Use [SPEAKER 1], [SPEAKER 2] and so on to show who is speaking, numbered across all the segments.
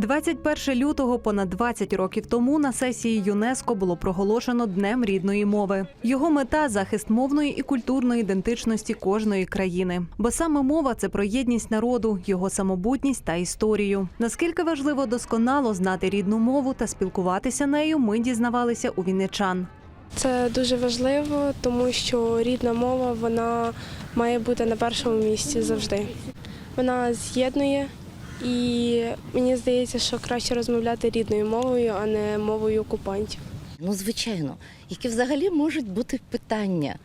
[SPEAKER 1] 21 лютого, понад 20 років тому, на сесії ЮНЕСКО було проголошено Днем рідної мови. Його мета захист мовної і культурної ідентичності кожної країни. Бо саме мова це про єдність народу, його самобутність та історію. Наскільки важливо досконало знати рідну мову та спілкуватися нею, ми дізнавалися у вінничан.
[SPEAKER 2] Це дуже важливо, тому що рідна мова вона має бути на першому місці завжди. Вона з'єднує, і мені здається, що краще розмовляти рідною мовою, а не мовою окупантів.
[SPEAKER 3] Ну, звичайно, які взагалі можуть бути питання.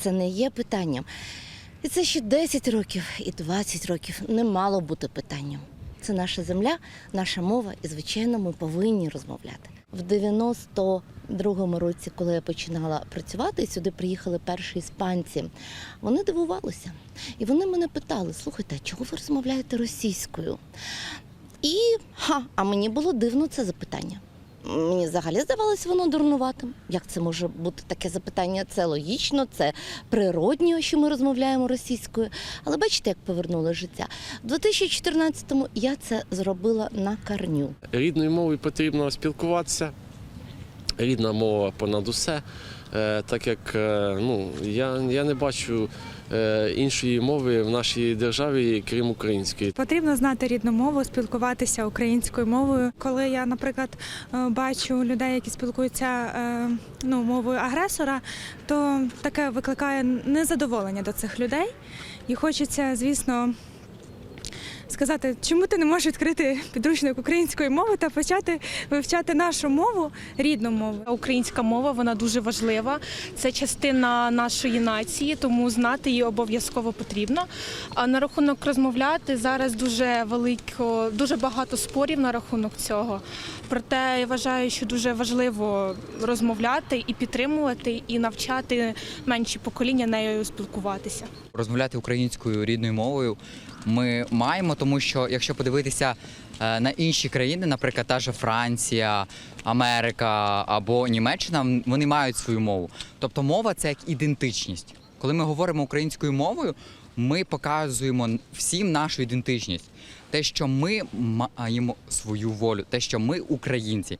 [SPEAKER 3] Це не є питанням. І це ще 10 років і 20 років не мало бути питанням. Це наша земля, наша мова, і звичайно, ми повинні розмовляти. В 92-му році, коли я починала працювати, сюди приїхали перші іспанці. Вони дивувалися. І вони мене питали: слухайте, а чого ви розмовляєте російською? І ха, а мені було дивно це запитання. Мені взагалі здавалося воно дурнуватим. Як це може бути таке запитання? Це логічно, це природньо, що ми розмовляємо російською. Але бачите, як повернули життя. У 2014-му я це зробила на корню.
[SPEAKER 4] Рідною мовою потрібно спілкуватися. Рідна мова понад усе. Е, Так як е, ну, я, я не бачу е, іншої мови в нашій державі, крім української.
[SPEAKER 5] Потрібно знати рідну мову, спілкуватися українською мовою. Коли я, наприклад, бачу людей, які спілкуються ну, мовою агресора, то таке викликає незадоволення до цих людей. І хочеться, звісно, сказати, чому ти не можеш відкрити підручник української мови та почати вивчати нашу мову, рідну мову.
[SPEAKER 6] Українська мова вона дуже важлива. Це частина нашої нації, тому знати її обов'язково потрібно. А на рахунок розмовляти зараз дуже велико, дуже багато спорів на рахунок цього. Проте я вважаю, що дуже важливо розмовляти і підтримувати, і навчати менші покоління нею спілкуватися.
[SPEAKER 7] розмовляти українською рідною мовою ми маємо, тому що якщо подивитися е, на інші країни, наприклад, та же Франція, Америка або Німеччина, вони мають свою мову. Тобто мова це як ідентичність. Коли ми говоримо українською мовою, ми показуємо всім нашу ідентичність, те, що ми маємо свою волю, те, що ми українці.